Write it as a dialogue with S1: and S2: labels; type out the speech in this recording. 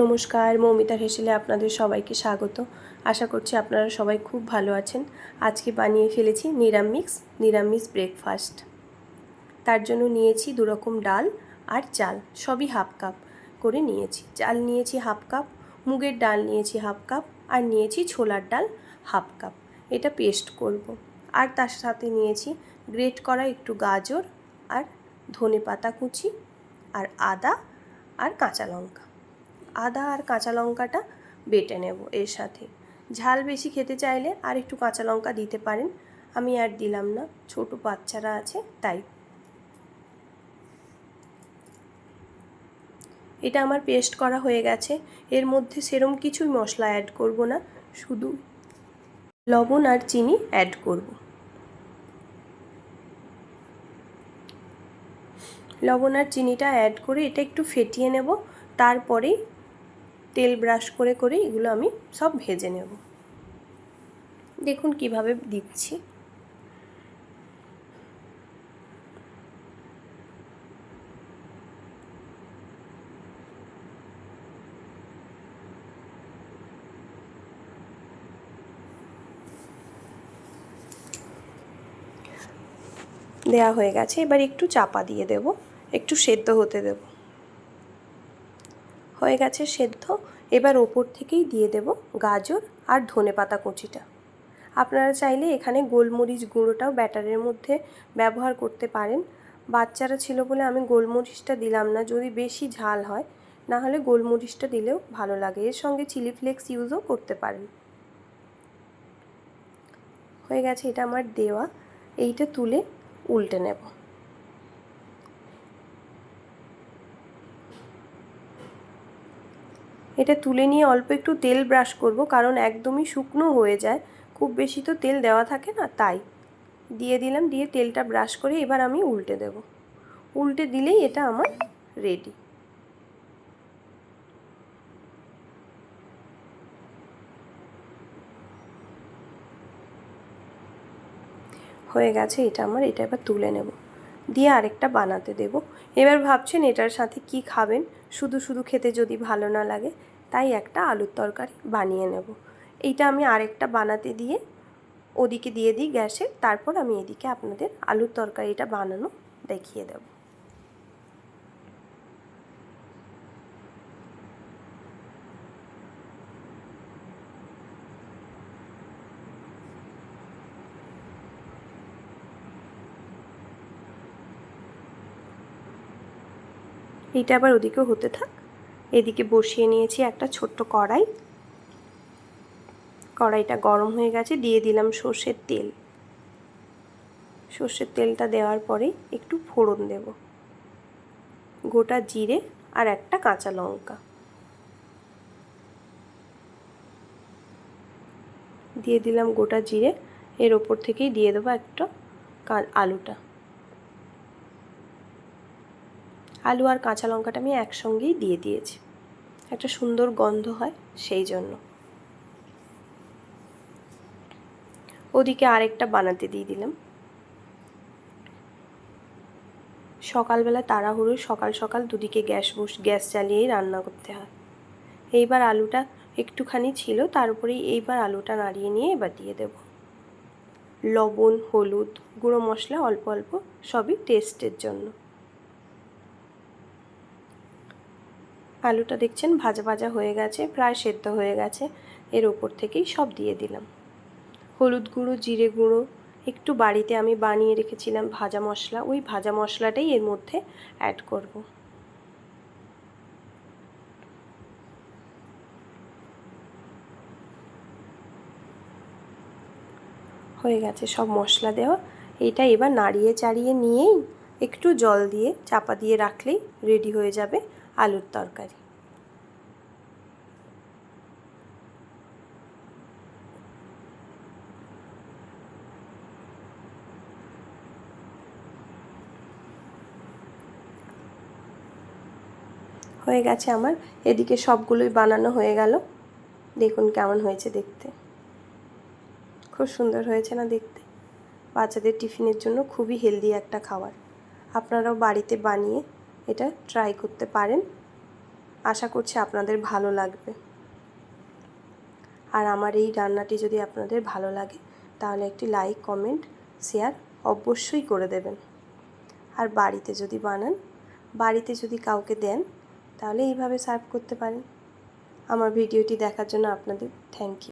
S1: নমস্কার, মৌমিতা হেসেলে আপনাদের সবাইকে স্বাগত। আশা করছি আপনারা সবাই খুব ভালো আছেন। আজকে বানিয়ে ফেলেছি নিরামিষ নিরামিষ ব্রেকফাস্ট তার জন্য নিয়েছি দুরকম ডাল আর চাল, সবই হাফ কাপ করে নিয়েছি। চাল নিয়েছি হাফ কাপ মুগের ডাল নিয়েছি হাফ কাপ আর নিয়েছি ছোলার ডাল হাফ কাপ এটা পেস্ট করব। আর তার সাথে নিয়েছি গ্রেট করা একটু গাজর আর ধনে পাতা কুচি আর আদা আর কাঁচা লঙ্কা। আদা আর কাঁচা লঙ্কাটা বেটে নেব এর সাথে। ঝাল বেশি খেতে চাইলে আর একটু কাঁচা লঙ্কা দিতে পারেন, আমি আর দিলাম না, ছোট বাচ্চারা আছে তাই। এটা আমার পেস্ট করা হয়ে গেছে, এর মধ্যে সেরম কিছুই মশলা অ্যাড করব না, শুধু লবণ আর চিনি অ্যাড করব। লবণ আর চিনিটা অ্যাড করে এটা একটু ফেটিয়ে নেব তারপরেই তেল ব্রাশ করে করে এগুলো আমি সব ভেজে নেব। দেখুন কীভাবে দিচ্ছি। দেয়া হয়ে গেছে। এবার একটু চাপা দিয়ে দেব। একটু সেদ্ধ হতে দেব। হয়ে গেছে সেদ্ধ। এবার ওপর থেকেই দিয়ে দেব গাজর আর ধনে পাতা কুচিটা। আপনারা চাইলে এখানে গোলমরিচ গুঁড়োটাও ব্যাটারের মধ্যে ব্যবহার করতে পারেন। বাচ্চারা ছিল বলে আমি গোলমরিচটা দিলাম না, যদি বেশি ঝাল হয়, না হলে গোলমরিচটা দিলেও ভালো লাগে। এর সঙ্গে চিলি ফ্লেক্স ইউজও করতে পারেন। হয়ে গেছে এটা আমার দেওয়া। এইটা তুলে উল্টে নেব। এটা তুলে নিয়ে অল্প একটু তেল ব্রাশ করব, কারণ একদমই শুকনো হয়ে যায়। খুব বেশি তো তেল দেওয়া থাকে না, তাই। দিয়ে দিলাম, দিয়ে তেলটা ব্রাশ করে এবার আমি উল্টে দেব। উল্টে দিলেই এটা আমার রেডি হয়ে গেছে, এটা আমার, এটা এবার তুলে নেব। দিয়ে আরেকটা বানাতে দেব। এবার ভাবছেন এটার সাথে কি খাবেন? শুধু শুধু খেতে যদি ভালো না লাগে, তাই একটা আলুর তরকারি বানিয়ে নেব। এইটা আমি আরেকটা বানাতে দিয়ে ওদিকে দিয়ে দিই গ্যাসে, তারপর আমি এদিকে আপনাদের আলুর তরকারিটা বানানো দেখিয়ে দেবো। এইটা আবার ওদিকেও হতে থাক। এদিকে বসিয়ে নিয়েছি একটা ছোট্ট কড়াই। কড়াইটা গরম হয়ে গেছে, দিয়ে দিলাম সর্ষের তেল। সর্ষের তেলটা দেওয়ার পরে একটু ফোড়ন দেব। গোটা জিরে আর একটা কাঁচা লঙ্কা। দিয়ে দিলাম গোটা জিরে। এর ওপর থেকেই দিয়ে দেবো একটা আলুটা। আলু আর কাঁচা লঙ্কাটা আমি একসঙ্গেই দিয়ে দিয়েছি। একটা সুন্দর গন্ধ হয় সেই জন্য। ওদিকে আরেকটা বানাতে দিয়ে দিলাম। সকালবেলা তাড়াহুড়ো সকাল সকাল দুদিকে গ্যাস বস, গ্যাস জ্বালিয়েই রান্না করতে হয়। এইবার আলুটা একটুখানি ছিল, তার উপরেই এইবার আলুটা নাড়িয়ে নিয়ে এবার দিয়ে দেব। লবণ, হলুদ, গুঁড়ো মশলা অল্প অল্প সবই টেস্টের জন্য। আলুটা দেখছেন ভাজা ভাজা হয়ে গেছে, প্রায় সেদ্ধ হয়ে গেছে। এর ওপর থেকেই সব দিয়ে দিলাম। হলুদ গুঁড়ো, জিরে গুঁড়ো, একটু বাড়িতে আমি বানিয়ে রেখেছিলাম ভাজা মশলা। ওই ভাজা মশলাটাই এর মধ্যে অ্যাড করব। হয়ে গেছে সব মশলা দেওয়া। এটা এবার নাড়িয়ে চাড়িয়ে নিয়েই একটু জল দিয়ে, চাপা দিয়ে রাখলেই রেডি হয়ে যাবে। আলুর তরকারি। হয়ে গেছে আমার। এদিকে সবগুলোই বানানো হয়ে গেল। দেখুন কেমন হয়েছে দেখতে। খুব সুন্দর হয়েছে না দেখতে? বাচ্চাদের টিফিনের জন্য খুবই হেলদি একটা খাবার। আপনারাও বাড়িতে বানিয়ে এটা ট্রাই করতে পারেন। আশা করছি আপনাদের ভালো লাগবে। আর আমার এই রান্নাটি যদি আপনাদের ভালো লাগে, তাহলে একটি লাইক কমেন্ট শেয়ার অবশ্যই করে দেবেন। আর বাড়িতে যদি বানান, বাড়িতে যদি কাউকে দেন, তাহলে এইভাবে সার্ভ করতে পারেন। আমার ভিডিওটি দেখার জন্য আপনাদের থ্যাংক ইউ